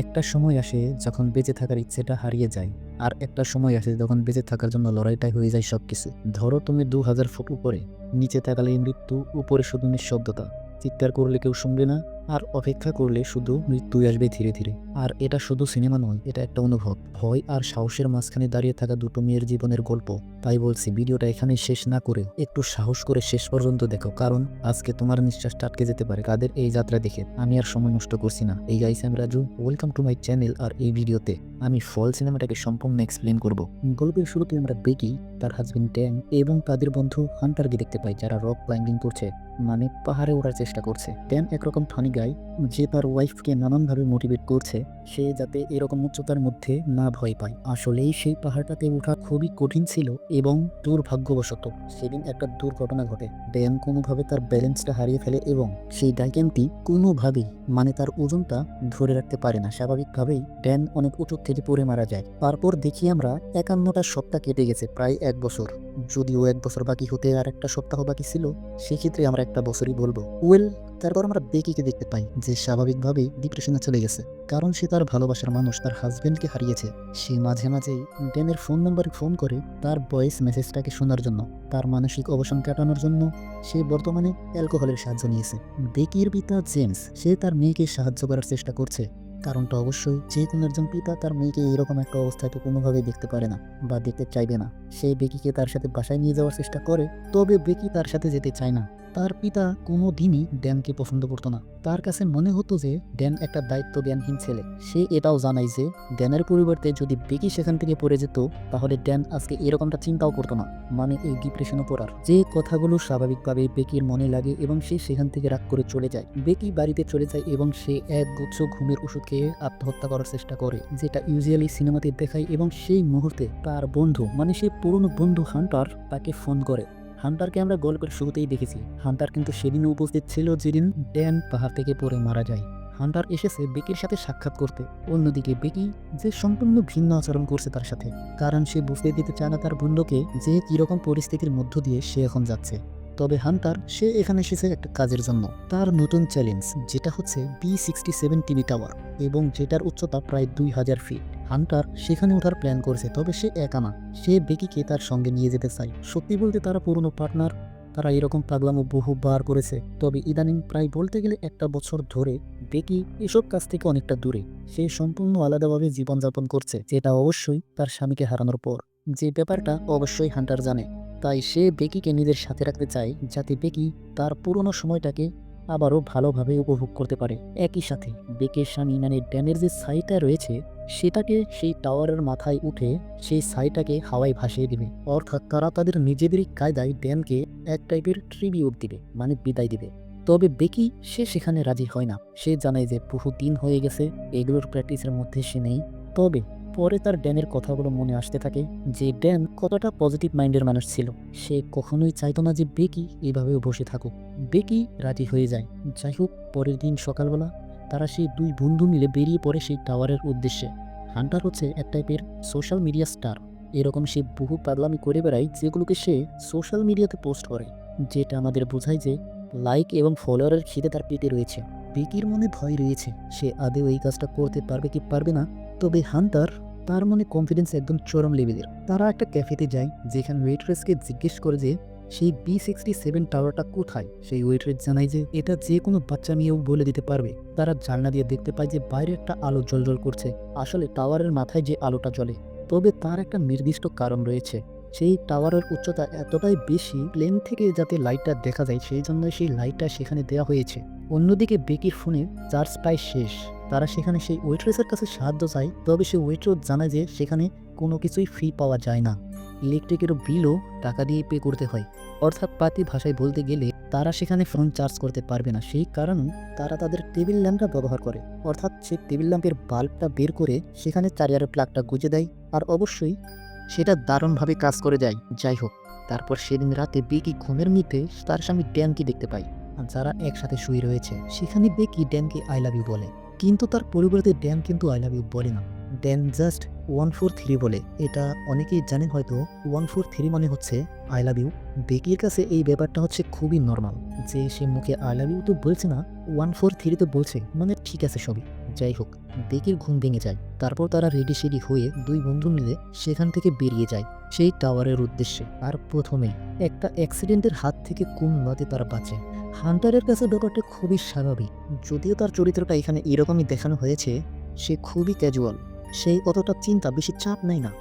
একটা সময় আসে যখন বেঁচে থাকার ইচ্ছেটা হারিয়ে যায়, আর একটা সময় আসে যখন বেঁচে থাকার জন্য লড়াইটাই হয়ে যায় সব কিছু ধরো তুমি দু হাজার ফুট উপরে, নিচে থাকালে মৃত্যু, উপরে শুধু নিঃশব্দতা। চিৎকার করলে কেউ শুনবে না আর অপেক্ষা করলে শুধু মৃত্যুই আসবে ধীরে ধীরে। আর এটা শুধু সিনেমা নয়, এটা একটা অনুভব। ভয় আর সাহসের মাঝখানে দাঁড়িয়ে থাকা দুটো মেয়ের জীবনের গল্প। তাই বলছি, ভিডিওটা এখানে শেষ না করে একটু সাহস করে শেষ পর্যন্ত দেখো, কারণ আজকে তোমার নিঃশ্বাসটা আটকে যেতে পারে কাদের এই যাত্রা দেখে। আমি আর সময় নষ্ট করছি না। এই গাইস আমি Raju welcome to my channel আর এই ভিডিওতে আমি ফল সিনেমাটাকে সম্পূর্ণ এক্সপ্লেন করব। গল্পের শুরুতে আমরা বেকি তার হাজবেন্ড ট্যাং এবং তাদের বন্ধু হান্টারকে দেখতে পাই যারা রক ক্লাইম্বিং করছে মানে পাহাড়ে ওঠার চেষ্টা করছে। ট্যান একরকম ফানি গাই যে তার ওয়াইফকে নানানভাবে মোটিভেট করছে, সে যাতে এরকম উচ্চতার মধ্যে না ভয় পায়। আসলেই সেই পাহাড়টাতে ওঠা খুবই কঠিন ছিল এবং দুর্ভাগ্যবশত সেদিন একটা দুর্ঘটনা ঘটে। ড্যান কোনোভাবে তার ব্যালেন্সটা হারিয়ে ফেলে এবং সেই ডাইকেনটি কোনোভাবেই মানে তার ওজনটা ধরে রাখতে পারে না। স্বাভাবিকভাবেই ড্যান অনেক উঁচু থেকে পড়ে মারা যায়। তারপর দেখি আমরা একান্নটা সপ্তাহ কেটে গেছে, প্রায় এক বছর। যদিও এক বছর বাকি হতে আর একটা সপ্তাহ বাকি ছিল, সেক্ষেত্রে আমরা একটা বছরই বলব। ওয়েল তারপর আমরা বেকিকে দেখতে পাই যে স্বাভাবিকভাবেই ডিপ্রেশনে চলে গেছে। কারণ সে তার ভালোবাসার মানুষ, তার হাজবেন্ডকে হারিয়েছে। সে মাঝে মাঝেই ড্যানের ফোন নাম্বারে ফোন করে তার ভয়েস মেসেজটাকে শোনার জন্য, তার মানসিক অবসান কাটানোর জন্য সে বর্তমানে অ্যালকোহলের সাহায্য নিয়েছে। বেকির পিতা জেমস, সে তার মেয়েকে সাহায্য করার চেষ্টা করছে। কারণটা অবশ্যই যে কোনো একজন পিতা তার মেয়েকে এরকম একটা অবস্থায় তো কোনোভাবেই দেখতে পারে না বা দেখতে চাইবে না। সে বেকিকে তার সাথে বাসায় নিয়ে যাওয়ার চেষ্টা করে, তবে বেকি তার সাথে যেতে চায় না। তার পিতা কোনো দিনই ড্যানকে পছন্দ করতো না। তার কাছে মনে হতো যে ড্যান একটা দায়িত্ব জ্ঞানহীন ছেলে। সে এটাও জানায় যে ড্যানের পরিবর্তে যদি বেকি সেখান থেকে পড়ে যেত, তাহলে ড্যান আজকে এরকমটা চিন্তাও করতো না। মানে এই ডিপ্রেশনে পড়ার। যে কথাগুলো স্বাভাবিকভাবে বেকির মনে লাগে এবং সে সেখান থেকে রাগ করে চলে যায়। বেকি বাড়িতে চলে যায় এবং সে এক গুচ্ছ ঘুমের ওষুধ খেয়ে আত্মহত্যা করার চেষ্টা করে, যেটা ইউজুয়ালি সিনেমাতে দেখায় এবং সেই মুহূর্তে তার বন্ধু মানে সেই পুরনো বন্ধু হান্টার, তাকে ফোন করে। হান্টারকে আমরা গল্পের শুরুতেই দেখেছি। হান্টার কিন্তু সেদিন উপস্থিত ছিল যেদিন ড্যান পাহাড় থেকে পড়ে মারা যায়। হান্টার এসেছে বেকির সাথে সাক্ষাৎ করতে। অন্যদিকে বেকি যে সম্পূর্ণ ভিন্ন আচরণ করছে তার সাথে, কারণ সে বুঝতে দিতে চায় না তার বন্ধুকে যে কীরকম পরিস্থিতির মধ্য দিয়ে সে এখন যাচ্ছে। তবে হান্টার, সে এখানে এসেছে একটা কাজের জন্য। তার নতুন চ্যালেঞ্জ, যেটা হচ্ছে B sixty seven TV tower এবং যেটার উচ্চতা প্রায় দুই হাজার ফিট হান্টার সেখানে ওঠার প্ল্যান করেছে, তবে সে একা না। সে বেকিকে তার সঙ্গে নিয়ে যেতে চায়। সত্যি বলতে তারা পুরনো পার্টনার তারা এরকম পাগলামো বহুবার করেছে। তবে ইদানিং প্রায় বলতে গেলে একটা বছর ধরে বেকি এসব কাছ থেকে অনেকটা দূরে। সে সম্পূর্ণ আলাদাভাবে জীবনযাপন করছে, যেটা অবশ্যই তার স্বামীকে হারানোর পর। যে ব্যাপারটা অবশ্যই হান্টার জানে। তাই সে বেকিকে নিজের সাথে রাখতে চায় যাতে বেকি তার পুরনো সময়টাকে আবারও ভালোভাবে উপভোগ করতে পারে। একই সাথে বেকের স্বামী মানে ড্যানের যে ছাইটা রয়েছে, সেটাকে সেই টাওয়ারের মাথায় উঠে সেই ছাইটাকে হাওয়ায় ভাসিয়ে দিবে। অর্থাৎ তারা তাদের নিজেদেরই কায়দায় ড্যানকে এক টাইপের ট্রিবিউট দিবে মানে বিদায় দিবে। তবে বেকি সে সেখানে রাজি হয় না। সে জানায় যে বহু দিন হয়ে গেছে, এগুলোর প্র্যাকটিসের মধ্যে সে নেই। তবে পরে তার ড্যানের কথাগুলো মনে আসতে থাকে যে ড্যান কতটা পজিটিভ মাইন্ডের মানুষ ছিল। সে কখনোই চাইতো না যে বেকি এভাবেও বসে থাকুক। বেকি রাজি হয়ে যায়। যাই হোক, পরের দিন সকালবেলা তারা সেই দুই বন্ধু মিলে বেরিয়ে পড়ে সেই টাওয়ারের উদ্দেশ্যে। হান্টার হচ্ছে এক টাইপের সোশ্যাল মিডিয়া স্টার এরকম সে বহু পাগলামি করে বেড়ায় যেগুলোকে সে সোশ্যাল মিডিয়াতে পোস্ট করে, যেটা আমাদের বোঝায় যে লাইক এবং ফলোয়ারের খিদে তার পেটে রয়েছে। বেকির মনে ভয় রয়েছে। সে আদেও এই কাজটা করতে পারবে কি পারবে না? তবে হান্টার তার মনে কনফিডেন্স একদম চরম লেভেলের তারা একটা ক্যাফেতে যায়, যেখানে ওয়েট্রেসকে জিজ্ঞেস করে যে, সেই বি সিক্সটি সেভেন টাওয়ারটা কোথায়? সেই ওয়েট্রেস জানায় যে, এটা যে কোনো বাচ্চা মেয়েও বলে দিতে পারবে। তারা জানলা দিয়ে দেখতে পায় যে, বাইরে একটা আলো জ্বলজ্বল করছে। আসলে টাওয়ারের মাথায় যে আলোটা জ্বলে, তবে তার একটা নির্দিষ্ট কারণ রয়েছে। সেই টাওয়ারের উচ্চতা এতটাই বেশি প্লেন থেকে যাতে লাইটটা দেখা যায়, সেই জন্য সেই লাইটটা সেখানে দেওয়া হয়েছে। অন্যদিকে বেকির ফোনে চার্জ প্রায় শেষ। তারা সেখানে সেই ওয়েট্রেসের কাছে সাহায্য চায়, তবে সেই ওয়েট্রেস জানায় যে সেখানে কোনো কিছুই ফ্রি পাওয়া যায় না। ইলেকট্রিকেরও বিলও টাকা দিয়ে পে করতে হয়। অর্থাৎ পাতি ভাষায় বলতে গেলে তারা সেখানে ফোন চার্জ করতে পারবে না। সেই কারণে তারা তাদের টেবিল ল্যাম্পটা ব্যবহার করে। অর্থাৎ সেই টেবিল ল্যাম্পের বাল্বটা বের করে সেখানে চারিয়ারের প্লাগটা গুজে দেয় আর অবশ্যই সেটা দারুণভাবে কাজ করে যায় যাই হোক, তারপর সেদিন রাতে বেকি ঘুমের মধ্যে তার স্বামী ড্যানকে দেখতে পায়। যারা একসাথে শুয়ে রয়েছে, সেখানে বেকি ড্যানকে আই লাভ ইউ বলে। কিন্তু তার পরিবর্তে ড্যান কিন্তু আই লাভ ইউ বলে না। Dan just one four three বলে। এটা অনেকেই জানেন হয়তো। ওয়ান ফোর থ্রি মানে হচ্ছে আই লাভ ইউ বেকির কাছে এই ব্যাপারটা হচ্ছে খুবই নর্মাল যে সে মুখে আই লাভ ইউ তো বলছে না, ওয়ান ফোর থ্রি তো বলছে। মানে ঠিক আছে সবই। যাই হোক, বেকির ঘুম ভেঙে যায়। তারপর তারা রেডি সেডি হয়ে দুই বন্ধু মিলে সেখান থেকে বেরিয়ে যায়। সেই টাওয়ারের উদ্দেশ্যে। আর প্রথমে একটা অ্যাক্সিডেন্টের হাত থেকে কুমলাতে তারা বাঁচে। হান্টারের কাছে ব্যাপারটা খুবই স্বাভাবিক। যদিও তার চরিত্রটা এখানে এরকমই দেখানো হয়েছে, সে খুবই ক্যাজুয়াল সেই অতটা চিন্তা, বেশি চাপ নেয় না।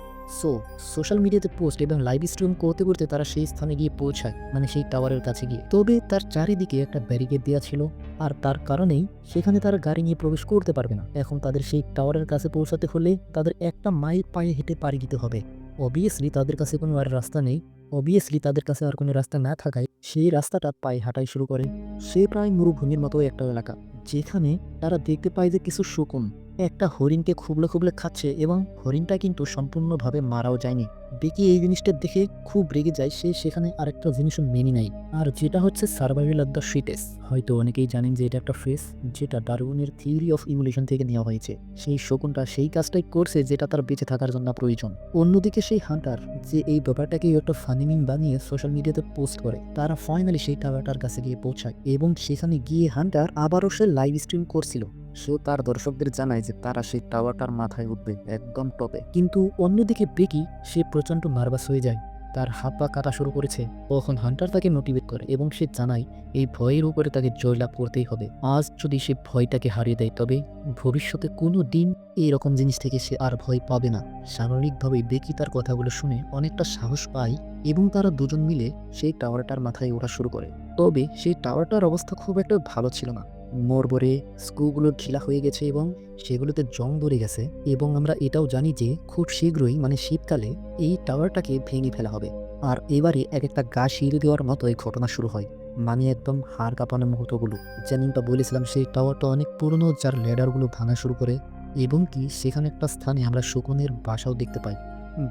সো সোশ্যাল মিডিয়াতে পোস্ট এবং লাইভ স্ট্রিম করতে করতে তারা সেই স্থানে গিয়ে পৌঁছায় মানে সেই টাওয়ারের কাছে গিয়ে। তবে তার চারিদিকে একটা ব্যারিকেড দেওয়া ছিল, আর তার কারণেই সেখানে তারা গাড়ি নিয়ে প্রবেশ করতে পারবে না। এখন তাদের সেই টাওয়ারের কাছে পৌঁছাতে হলে তাদের একটা মাইল পায়ে হেঁটে পাড়ি দিতে হবে। অবভিয়াসলি তাদের কাছে কোনো আর রাস্তা নেই। অবভিয়াসলি তাদের কাছে আর কোনো রাস্তা না থাকায় সেই রাস্তাটা পায়ে হাঁটাই শুরু করে। সে প্রায় মরুভূমির মতো একটা এলাকা, যেখানে তারা দেখতে পায় যে কিছু শকুন। একটা হরিণকে খুবলে খুবলে খাচ্ছে এবং হরিণটা কিন্তু সম্পূর্ণভাবে মারাও যায়নি। বেকি এই জিনিসটা দেখে খুব রেগে যায়, সে সেখানে আরেকটা জিনিসও মেনে নেয়, আর যেটা হচ্ছে সার্ভাইভাল অফ দ্য ফিটেস হয়তো অনেকেই জানেন যে এটা একটা ফ্রেস যেটা ডারউইনের থিওরি অফ ইভলিউশন থেকে নেওয়া হয়েছে। সেই শকুনটা সেই কাজটাই করছে যেটা তার বেঁচে থাকার জন্য প্রয়োজন। অন্যদিকে সেই হান্টার যে এই ব্যাপারটাকে একটা ফানি মিম বানিয়ে সোশ্যাল মিডিয়াতে পোস্ট করে, তারা ফাইনালি সেই টাওয়ারটার কাছে গিয়ে পৌঁছায় এবং সেখানে গিয়ে হান্টার আবারও সে লাইভ স্ট্রিম করছিল। সে তার দর্শকদের জানায় যে তারা সেই টাওয়ারটার মাথায় উঠবে একদম টপে। কিন্তু অন্যদিকে বেকি সে প্রচণ্ড নার্ভাস হয়ে যায়। তার হাত পা কাটা শুরু করেছে। তখন হান্টার তাকে মোটিভেট করে এবং সে জানায়, এই ভয়ের উপরে তাকে জয়লাভ করতেই হবে। আজ যদি সে ভয়টাকে হারিয়ে দেয়, তবে ভবিষ্যতে কোনো দিন এইরকম জিনিস থেকে সে আর ভয় পাবে না। স্বাভাবিকভাবেই বেকি তার কথাগুলো শুনে অনেকটা সাহস পায় এবং তারা দুজন মিলে সেই টাওয়ারটার মাথায় ওঠা শুরু করে। তবে সেই টাওয়ারটার অবস্থা খুব একটা ভালো ছিল না। মোরবরে স্ক্রুগুলো ঢিলা হয়ে গেছে এবং সেগুলোতে জং ধরে গেছে এবং আমরা এটাও জানি যে খুব শীঘ্রই মানে শীতকালে, এই টাওয়ারটাকে ভেঙে ফেলা হবে। আর এবারে এক একটা গা শিরে দেওয়ার মতো এই ঘটনা শুরু হয়। মানে একদম হাড় কাঁপানো মুহূর্তগুলো যেমনটা বলেছিলাম, সেই টাওয়ারটা অনেক পুরনো যার লেডারগুলো ভাঙা শুরু করে এবং কি সেখানে একটা স্থানে আমরা শকুনের বাসাও দেখতে পাই।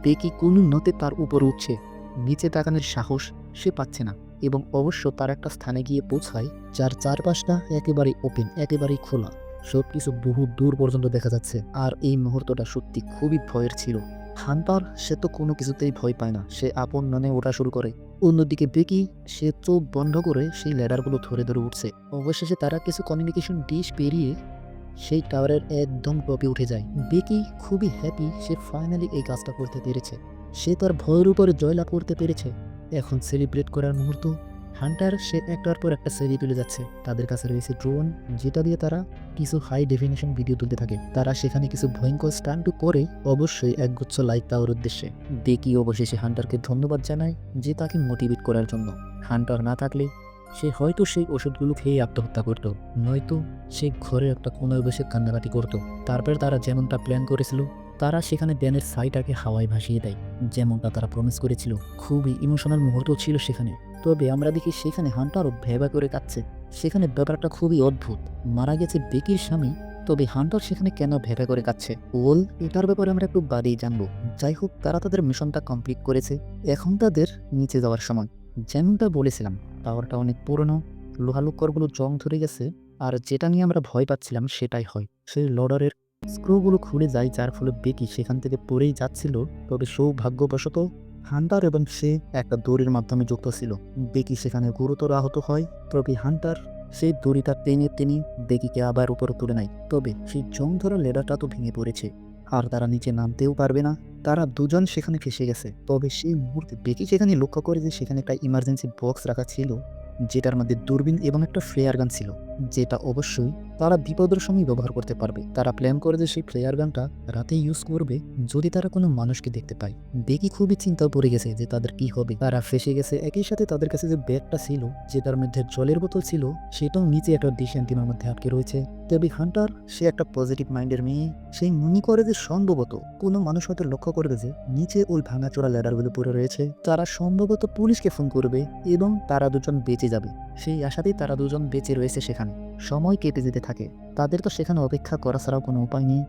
বেকি কোনো নতে তার উপর উঠছে। নিচে তাকানোর সাহস সে পাচ্ছে না। এবং অবশ্য তার একটা স্থানে গিয়ে পৌঁছায়, যার চারপাশটা একেবারেই ওপেন একেবারেই খোলা। সব কিছু বহু দূর পর্যন্ত দেখা যাচ্ছে, আর এই মুহূর্তটা সত্যি খুবই ভয়ের ছিল। হান্টার, সে তো কোনো কিছুতেই ভয় পায় না। সে আপন মনে ওঠা শুরু করে। অন্যদিকে বেকি, সে চোখ বন্ধ করে সেই ল্যাডারগুলো ধরে ধরে উঠছে। অবশেষে তারা কিছু কমিউনিকেশন ডিশ পেরিয়ে সেই টাওয়ারের একদম টপে উঠে যায়। বেকি খুবই হ্যাপি সে ফাইনালি এই কাজটা করতে পেরেছে। সে তার ভয়ের উপরে জয়লাভ করতে পেরেছে। এখন সেলিব্রেট করার মুহূর্ত। হান্টার, সে একটার পর একটা সেরি তুলে যাচ্ছে। তাদের কাছে রয়েছে ড্রোন যেটা দিয়ে তারা কিছু হাই ডেফিনেশন ভিডিও তুলতে থাকে। তারা সেখানে কিছু ভয়ঙ্কর স্টান্টও করে অবশ্যই একগুচ্ছ লাইক পাওয়ার উদ্দেশ্যে। দেখি অবশেষে হান্টারকে ধন্যবাদ জানায় যে তাকে মোটিভেট করার জন্য। হান্টার না থাকলে সে হয়তো সেই ওষুধগুলো খেয়ে আত্মহত্যা করত। নয়তো সে ঘরে একটা কোনায় বসে কান্নাকাটি করত। তারপর তারা যেমনটা প্ল্যান করেছিল তারা সেখানে ড্যানের সাইটাকে হাওয়ায় ভাসিয়ে দেয়, যেমনটা তারা প্রমিস করেছিল। খুবই ইমোশনাল মুহূর্ত ছিল সেখানে। তবে আমরা দেখি সেখানে হান্টারও ভেবা করে কাচ্ছে সেখানে ব্যাপারটা খুবই অদ্ভুত। মারা গেছে বেকির স্বামী, তবে হান্টার সেখানে কেন ভেবা করে কাচ্ছে ওল, এটার ব্যাপারে আমরা একটু বাদেই জানব। যাই হোক, তারা তাদের মিশনটা কমপ্লিট করেছে। এখন তাদের নিচে যাওয়ার সময়। যেমনটা বলেছিলাম, টাওয়ারটা অনেক পুরনো লোহালুকরগুলো জং ধরে গেছে, আর যেটা নিয়ে আমরা ভয় পাচ্ছিলাম সেটাই হয়। সেই লডারের স্ক্রুগুলো খুলে যায়, যার ফলে বেকি সেখান থেকে পড়েই যাচ্ছিল। তবে সৌভাগ্যবশত হান্টার এবং সে একটা দড়ির মাধ্যমে যুক্ত ছিল। বেকি সেখানে গুরুতর আহত হয়। তবে হান্টার সেই দড়িটা টেনে টেনে বেকিকে আবার উপরে তুলে নেয়। তবে সেই জং ধরা লেডারটা তো ভেঙে পড়েছে। আর তারা নিচে নামতেও পারবে না। তারা দুজন সেখানে ফেসে গেছে। তবে সেই মুহূর্তে বেকি সেখানে লক্ষ্য করে যে সেখানে একটা ইমার্জেন্সি বক্স রাখা ছিল। যেটার মধ্যে দূরবীন এবং একটা ফ্লেয়ার গান ছিল, যেটা অবশ্যই তারা বিপদের সময় ব্যবহার করতে পারবে। তারা প্ল্যান করে যে সেই ফ্লেয়ার গানটা রাতে ইউজ করবে যদি তারা কোনো মানুষকে দেখতে পায়। দেখি খুবই চিন্তা পড়ে গেছে যে তাদের কি হবে। তারা ফেসে গেছে। একই সাথে তাদের কাছে যে ব্যাগটা ছিল, যেটার মধ্যে জলের বোতল ছিল, সেটাও নিচে একটা ডিশ মধ্যে আটকে রয়েছে। তবে হান্টার, সে একটা পজিটিভ মাইন্ডের মেয়ে। সেই মনে করে যে সম্ভবত কোন মানুষ হয়তো লক্ষ্য করবে যে নিচে ওই ভাঙাচোরা ল্যাডারগুলো পড়ে রয়েছে। তারা সম্ভবত পুলিশকে ফোন করবে এবং তারা দুজন বেঁচে যাবে। সেই আশাতেই তারা দুজন বেঁচে রয়েছে সেখানে। সময় কেটে যেতে থাকে। তাদের তো সেখানে অপেক্ষা করা ছাড়াও কোনো উপায় নেই।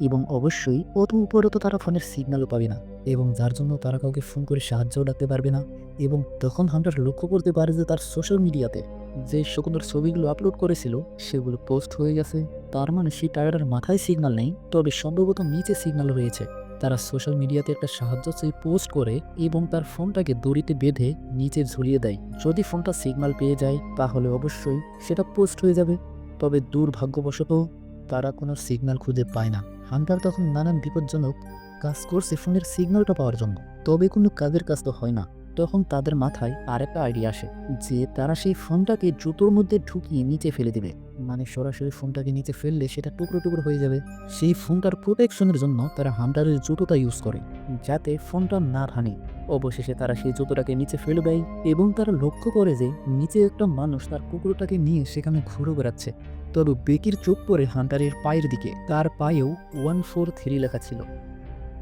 এবং অবশ্যই অত উপরে তো তারা ফোনের সিগন্যালও পাবে না এবং যার জন্য তারা কাউকে ফোন করে সাহায্যও ডাকতে পারবে না এবং তখন হান্টার লক্ষ্য করতে পারে যে তার সোশ্যাল মিডিয়াতে যে শকুনের ছবিগুলো আপলোড করেছিল, সেগুলো পোস্ট হয়ে গেছে। তার মানে সেই টায়ারের মাথায় সিগন্যাল নেই, তবে সম্ভবত নিচে সিগন্যাল রয়েছে। তারা সোশ্যাল মিডিয়াতে একটা সাহায্য চেয়ে পোস্ট করে এবং তার ফোনটাকে দড়িতে বেঁধে নিচে ঝুলিয়ে দেয়। যদি ফোনটা সিগন্যাল পেয়ে যায়, তাহলে অবশ্যই সেটা পোস্ট হয়ে যাবে। তবে দুর্ভাগ্যবশত তারা কোনো সিগন্যাল খুঁজে পায় না। হান্টার তখন নানান বিপজ্জনক কাজ করছে ফোনের সিগন্যালটা পাওয়ার জন্য। তবে কোনো কাজের কাজ তো হয় না। তখন তাদের মাথায় আরেকটা আইডিয়া আসে, যে তারা সেই ফোনটাকে জুতোর মধ্যে ঢুকিয়ে নিচে ফেলে দেবে। মানে সরাসরি ফোনটাকে নিচে ফেললে সেটা টুকরো টুকরো হয়ে যাবে। সেই ফোনটার প্রোটেকশনের জন্য তারা হান্টারের জুতোটা ইউজ করে, যাতে ফোনটা না ভাঙে। অবশেষে তারা সেই জুতোটাকে নিচে ফেলে দেয় এবং তারা লক্ষ্য করে যে নিচে একটা মানুষ তার কুকুরটাকে নিয়ে সেখানে ঘুরে বেড়াচ্ছে। তবে বেকির চোখ পড়ে হান্টারের পায়ের দিকে। তার পায়েও ওয়ান ফোর থ্রি লেখা ছিল।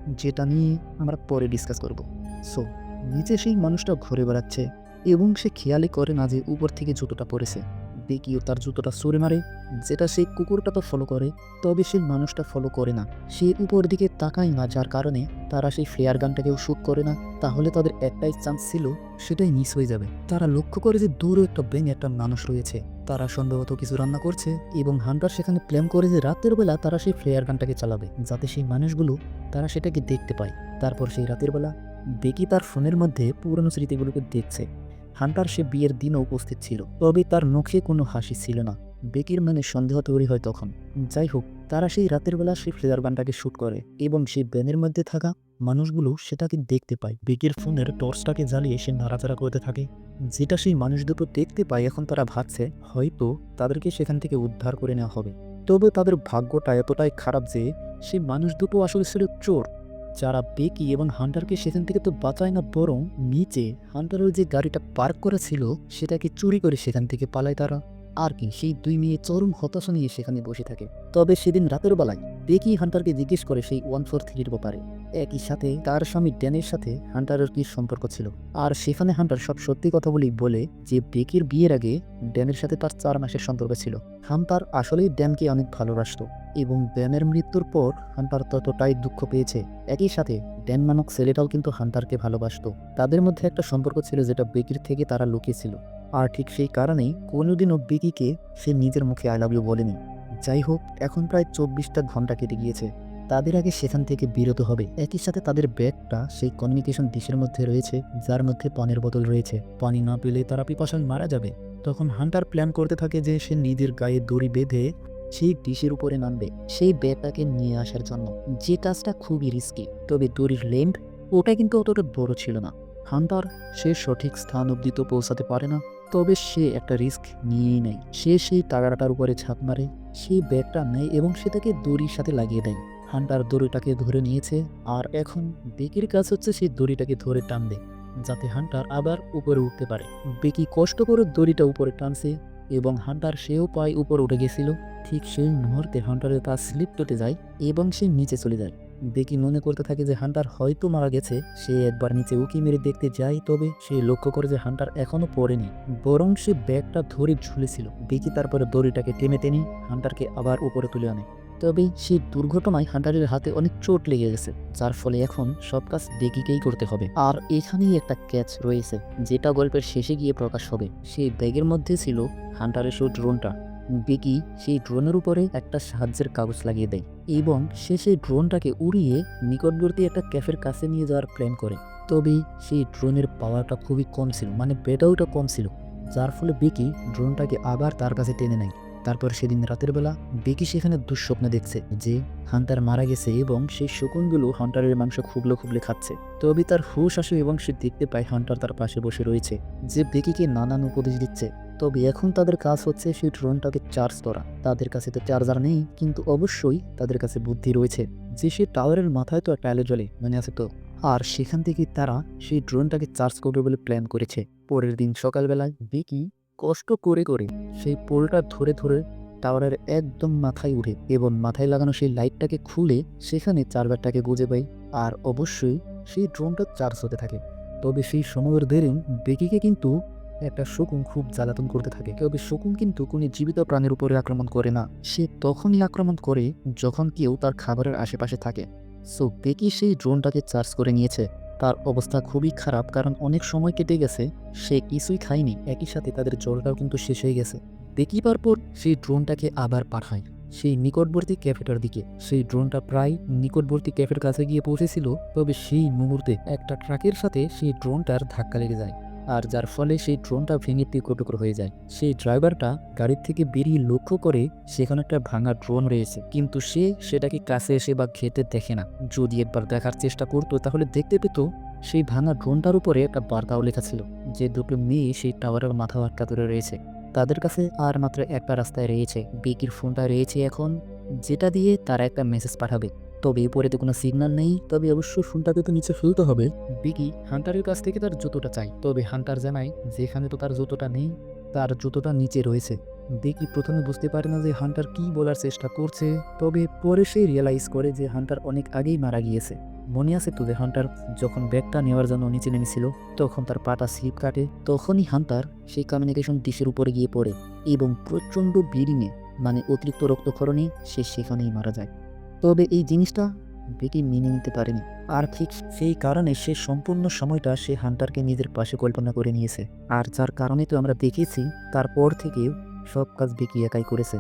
যেটা নিয়ে আমরা পরে ডিসকাস করব। সো, নিচে সেই মানুষটা ঘুরে বেড়াচ্ছে এবং সে খেয়ালই করে না যে উপর থেকে জুতোটা পড়েছে। বেকিও তার জুতোটা সরে মারে। যেটা সেই কুকুরটা তো ফলো করে, তবে সেই মানুষটা ফলো করে না। সে উপর দিকে তাকায় না, যার কারণে তারা সেই ফ্লেয়ার গানটাকেও শ্যুট করে না। তাহলে তাদের একটাই চান্স ছিল, সেটাই মিস হয়ে যাবে। তারা লক্ষ্য করে যে দূরে একটা বেঙে একটা মানুষ রয়েছে। তারা সম্ভবত কিছু রান্না করছে এবং হান্টার সেখানে প্ল্যান করে যে রাতের বেলা তারা সেই ফ্লেয়ার গানটাকে চালাবে, যাতে সেই মানুষগুলো তারা সেটাকে দেখতে পায়। তারপর সেই রাতের বেলা বেকি তার ফোনের মধ্যে পুরনো স্মৃতিগুলোকে দেখছে। হান্টার সে বিয়ের দিনও উপস্থিত ছিল, তবে তার মুখে কোনো হাসি ছিল না। বেকির মনে সন্দেহ তৈরি হয় তখন। যাই হোক, তারা সেই রাতের বেলা সেই ফ্লেয়ার গানটাকে শ্যুট করে এবং সেই ব্যানের মধ্যে থাকা মানুষগুলো সেটাকে দেখতে পায়। বেকির ফোনের টর্চটাকে জ্বালিয়ে সে নাড়াচাড়া করতে থাকে। যেটা সেই মানুষ দুটো দেখতে পায়, এখন তারা ভাবছে হয়তো তাদেরকে সেখান থেকে উদ্ধার করে নেওয়া হবে। তবে তাদের ভাগ্যটা এতটাই খারাপ যে সেই মানুষ দুটো আসলে ছিল চোর। যারা বেকি এবং হান্টারকে সেখান থেকে তো বাঁচায় না, বরং নিচে হান্টারের যে গাড়িটা পার্ক করা ছিল সেটাকে চুরি করে সেখান থেকে পালায় তারা। আর কি, সেই দুই মেয়ে চরম হতাশা নিয়ে সেখানে বসে থাকে। তবে সেদিন রাতের বেলায় বেকি হান্টারকে জিজ্ঞেস করে সেই ওয়ান ফোর থ্রির ব্যাপারে। একই সাথে তার স্বামী ড্যানের সাথে হান্টারের কি সম্পর্ক ছিল? আর সেখানে হান্টার সব সত্যি কথা বলেই বলে যে বেকির বিয়ের আগে ড্যানের সাথে তার চার মাসের সম্পর্ক ছিল। হান্টার আসলেই ড্যানকে অনেক ভালোবাসত এবং ড্যানের মৃত্যুর পর হান্টার ততটাই দুঃখ পেয়েছে। একই সাথে ড্যান নামক ছেলেটাও কিন্তু হান্টারকে ভালোবাসত। তাদের মধ্যে একটা সম্পর্ক ছিল যেটা বেকির থেকে তারা লুকিয়েছিল আর ঠিক সেই কারণেই কোনোদিনও বেকিকে সে নিজের মুখে আই লাভ ইউ বলেনি। যাই হোক, এখন প্রায় চব্বিশটা ঘণ্টা কেটে গিয়েছে। তাদের আগে সেখান থেকে বিরত হবে। একই সাথে তাদের ব্যাগটা সেই কমিউনিকেশন ডিশের মধ্যে রয়েছে, যার মধ্যে পানির বোতল রয়েছে। পানি না পেলে তারা পিপাসায় মারা যাবে। তখন হান্টার প্ল্যান করতে থাকে যে সে নিজের গায়ে দড়ি বেঁধে সেই ডিশের উপরে নামবে। সেই ব্যাগটাকে নিয়ে আসার জন্য। যে কাজটা খুবই রিস্কি তবে দড়ির লেন্থ ওটা কিন্তু অতটা বড় ছিল না। হান্টার সে সঠিক স্থান অব্দি তো পৌঁছাতে পারে না। তবে সে একটা রিস্ক নিয়েই নেয়। সে সেই টাকাটার উপরে ছাপ মারে, সেই ব্যাগটা নেয় এবং সেটাকে দড়ির সাথে লাগিয়ে দেয়। হান্টার দড়িটাকে ধরে নিয়েছে আর এখন বেকির কাজ হচ্ছে সেই দড়িটাকে ধরে টানবে যাতে হান্টার আবার উপরে উঠতে পারে। বেকি কষ্ট করে দড়িটা উপরে টানছে এবং হান্টার সেও পায়ে উপরে উঠে গেছিল। ঠিক সেই মুহূর্তে হান্টারের পা স্লিপ কেটে যায় এবং সে নিচে চলে যায়। বেকি মনে করতে থাকে যে হান্টার হয়তো মারা গেছে। সে একবার নিচে উকি মেরে দেখতে যায়, তবে সে লক্ষ্য করে যে হান্টার এখনও পড়েনি। বরং সে ব্যাগটা ধরে ঝুলেছিল। বেকি তারপরে দড়িটাকে টেনে টেনে হান্টারকে আবার উপরে তুলে আনে। তবে সেই দুর্ঘটনায় হান্টারের হাতে অনেক চোট লেগে গেছে, যার ফলে এখন সব কাজ বেকিকেই করতে হবে। আর এখানেই একটা ক্যাচ রয়েছে, যেটা গল্পের শেষে গিয়ে প্রকাশ হবে। সেই ব্যাগের মধ্যে ছিল হান্টারের সেই ড্রোনটা। বেকি সেই ড্রোনের উপরে একটা সাহায্যের কাগজ লাগিয়ে দেয় এবং সে সেই ড্রোনটাকে উড়িয়ে নিকটবর্তী একটা ক্যাফের কাছে নিয়ে যাওয়ার প্ল্যান করে। তবে সেই ড্রোনের পাওয়ারটা খুবই কম ছিল মানে ব্যাটারিটা কম ছিল, যার ফলে বেকি ড্রোনটাকে আবার তার কাছে টেনে নেয়। তারপর সেদিন রাতের বেলা বেকি সেখানে দুঃস্বপ্ন দেখছে যে হান্টার মারা গেছে এবং সেই শকুনগুলো হান্টারের মাংস খুবলে খুবলে খাচ্ছে। তবে তার হুশ আসে এবং সে দেখতে পায় হান্টার তার পাশে বসে রয়েছে, যে বেকিকে নানান উপদেশ দিচ্ছে। তবে এখন তাদের কাজ হচ্ছে সেই ড্রোনটাকে চার্জ করা। তাদের কাছে তো চার্জার নেই, কিন্তু অবশ্যই তাদের কাছে বুদ্ধি রয়েছে যে সেই টাওয়ারের মাথায় তো একটা আলো জ্বলে, মনে আছে তো? আর সেখান থেকে তারা সেই ড্রোনটাকে চার্জ করবে বলে প্ল্যান করেছে। পরের দিন সকালবেলায় বেকি কষ্ট করে করে সেই পোলটা ধরে ধরে টাওয়ারের একদম মাথায় উঠে এবং মাথায় লাগানো সেই লাইটটাকে খুলে সেখানে চার্জারটাকে গুঁজে পাই আর অবশ্যই সেই ড্রোনটা চার্জ হতে থাকে। তবে সেই সময়ের দেরি বেকিকে কিন্তু একটা শকুন খুব জ্বালাতন করতে থাকে। তবে শকুন কিন্তু কোনো জীবিত প্রাণীর উপরে আক্রমণ করে না। সে তখনই আক্রমণ করে যখন কেউ তার খাবারের আশেপাশে থাকে। সো বেকি সেই ড্রোনটাকে চার্জ করে নিয়েছে। তার অবস্থা খুবই খারাপ কারণ অনেক সময় কেটে গেছে, সে কিছুই খায়নি। একই সাথে তাদের জলটাও কিন্তু শেষ হয়ে গেছে। দেখি পর সেই ড্রোনটাকে আবার পাঠায়। সেই নিকটবর্তী ক্যাফেটার দিকে। সেই ড্রোনটা প্রায় নিকটবর্তী ক্যাফের কাছে গিয়ে পৌঁছেছিল। তবে সেই মুহূর্তে একটা ট্রাকের সাথে সেই ড্রোনটার ধাক্কা লেগে যায়। আর যার ফলে সেই ড্রোনটা ভেঙে টুকরো হয়ে যায়। সেই ড্রাইভারটা গাড়ির থেকে বেরিয়ে লক্ষ্য করে সেখানে একটা ভাঙা ড্রোন রয়েছে। কিন্তু সে সেটাকে কাছে এসে বা ঘেটে দেখে না। যদি একবার দেখার চেষ্টা করতো, তাহলে দেখতে পেত সেই ভাঙা ড্রোনটার উপরে একটা বার্তাও লেখা ছিল যে দুটো মেয়ে সেই টাওয়ারের মাথা আটকা ধরে রয়েছে। তাদের কাছে আর মাত্র একটা রাস্তায় রয়েছে। বেকির ফোনটা রয়েছে এখন, যেটা দিয়ে তারা একটা মেসেজ পাঠাবে। তবে উপরে তো কোনো সিগন্যাল নেই। তবে অবশ্যই ফোনটাকে তো নিচে ফেলতে হবে। বিকি, হান্টারের কাছ থেকে তার জুতোটা চাই। তবে হান্টার জানায়, যেখানে তো তার জুতোটা নেই, তার জুতোটা নিচে রয়েছে। বিকি প্রথমে বুঝতে পারে না যে হান্টার কি বলার চেষ্টা করছে। তবে পরে সে রিয়েলাইজ করে যে হান্টার অনেক আগেই মারা গিয়েছে। মনে আছে তো যে হান্টার যখন ব্যাগটা নেওয়ার জন্য নিচে নেমেছিল, তখন তার পাটা স্লিপ কাটে। তখনই হান্টার সেই কমিউনিকেশন ডিশের উপরে গিয়ে পড়ে এবং প্রচণ্ড বিড়িংয়ে মানে অতিরিক্ত রক্তক্ষরণে, সে সেখানেই মারা যায়। তবে এই জিনিসটা বেটি মেনে নিতে পারেনি। আর ঠিক সেই কারণে সে সম্পূর্ণ সময়টা সে হান্টারকে নিজের পাশে কল্পনা করে নিয়েছে। আর যার কারণে তো আমরা দেখেছি, তারপর থেকেও সব কাজ বেকি একাই করেছে।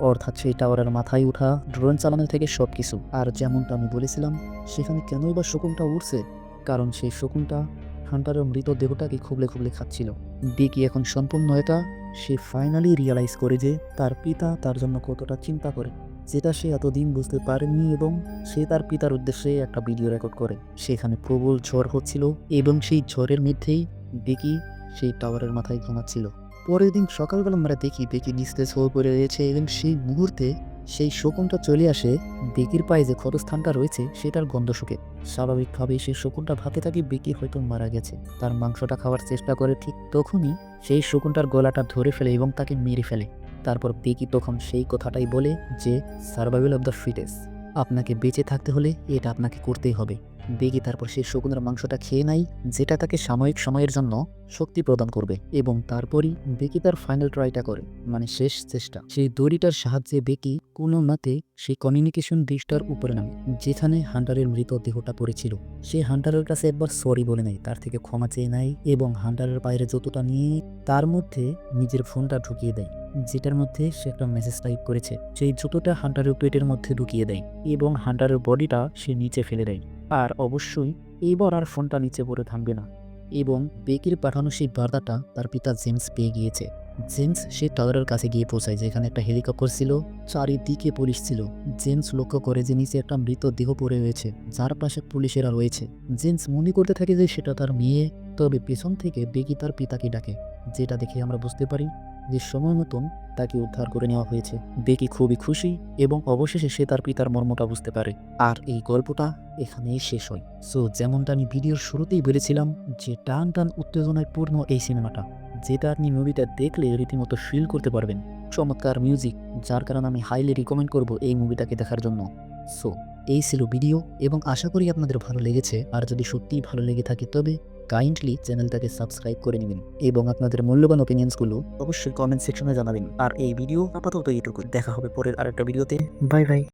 অর্থাৎ সেই টাওয়ারের মাথায় উঠা, ড্রোন চালানো থেকে সব কিছু আর যেমনটা আমি বলেছিলাম, সেখানে কেনই বা শকুনটা উঠছে কারণ সেই শকুনটা হান্টারের মৃতদেহটাকে খুবলে খুবলে খাচ্ছিল। বেকি এখন সম্পূর্ণ এটা সে ফাইনালি রিয়েলাইজ করে যে তার পিতা তার জন্য কতটা চিন্তা করে। যেটা সে এতদিন বুঝতে পারেনি এবং সে তার পিতার উদ্দেশ্যে একটা ভিডিও রেকর্ড করে। সেখানে প্রবল ঝড় হচ্ছিল এবং সেই ঝড়ের মধ্যেই বেকি সেই টাওয়ারের মাথায় ঘুমাচ্ছিল। পরের দিন সকালবেলা আমরা দেখি বেকি নিস্তেজ হয়ে পড়ে রয়েছে এবং সেই মুহূর্তে সেই শকুনটা চলে আসে বেকির পায়ে যে ক্ষতস্থানটা রয়েছে সেটার গন্ধ শুকে। স্বাভাবিকভাবেই সেই শকুনটা ভাতে থাকি বেকি হয়তো মারা গেছে। তার মাংসটা খাওয়ার চেষ্টা করে ঠিক তখনই সেই শকুনটার গলাটা ধরে ফেলে এবং তাকে মেরে ফেলে। তারপর বেকি তখন সেই কথাটাই বলে যে সার্ভাইভাল অফ দ্য ফিটেস্ট আপনাকে বেঁচে থাকতে হলে এটা আপনাকে করতেই হবে। বেগি তারপর সেই শকুনের মাংসটা খেয়ে নেয়, যেটা তাকে সাময়িক সময়ের জন্য শক্তি প্রদান করবে এবং তারপরই বেকি তার ফাইনাল ট্রাইটা করে মানে শেষ চেষ্টা। সেই দড়িটার সাহায্যে বেকি কোনো মতে সেই কমিউনিকেশন ডিশটার উপরে নামে, যেখানে হান্টারের মৃতদেহটা পড়েছিল। সে হান্টারের কাছে একবার সরি বলে নেয়, তার থেকে ক্ষমা চেয়ে নেয় এবং হান্টারের বাইরে যতটা নিয়ে তার মধ্যে নিজের ফোনটা ঢুকিয়ে দেয়। যেটার মধ্যে সে একটা মেসেজ টাইপ করেছে, সেই জুতোটা হান্টারের পেটের মধ্যে ঢুকিয়ে দেয় এবং হান্টারের বডিটা সে নিচে ফেলে দেয়। আর অবশ্যই এইবার আর ফোনটা নিচে পড়ে থামবে না। এবং বেকির পাঠানো সেই বার্তাটা তার পিতা জেমস পেয়ে গিয়েছে। জেমস সে টাওয়ারের কাছে গিয়ে পৌঁছায়, যেখানে একটা হেলিকপ্টার ছিল, চারিদিকে পুলিশ ছিল। জেমস লক্ষ্য করে যে নিচে একটা মৃত দেহ পড়ে রয়েছে, যার পাশে পুলিশেরা রয়েছে। জেমস মনে করতে থাকে যে সেটা তার মেয়ে, তবে পেছন থেকে বেকি তার পিতাকে ডাকে, যেটা দেখে আমরা বুঝতে পারি যে সময় মতন তাকে উদ্ধার করে নেওয়া হয়েছে। বেকি খুবই খুশি এবং অবশেষে সে তার পিতার মর্মটা বুঝতে পারে। আর এই গল্পটা এখানেই শেষ হয়। সো, যেমনটা আমি ভিডিওর শুরুতেই বলেছিলাম, যে টান টান উত্তেজনায় পূর্ণ এই সিনেমাটা, যেটা আপনি মুভিটা দেখলে রীতিমতো ফিল করতে পারবেন। চমৎকার মিউজিক যার কারণে আমি হাইলি রিকমেন্ড করব এই মুভিটাকে দেখার জন্য। সো, এই ছিল ভিডিও এবং আশা করি আপনাদের ভালো লেগেছে। আর যদি সত্যিই ভালো লেগে থাকে তবে কাইন্ডলি চ্যানেলটাকে সাবস্ক্রাইব করে নেবেন এবং আপনাদের মূল্যবান ওপিনিয়ন্সগুলো অবশ্যই কমেন্ট সেকশনে জানাবেন। আর এই ভিডিও আপাতত এইটুকু দেখা হবে পরের আরেকটা ভিডিওতে বাই বাই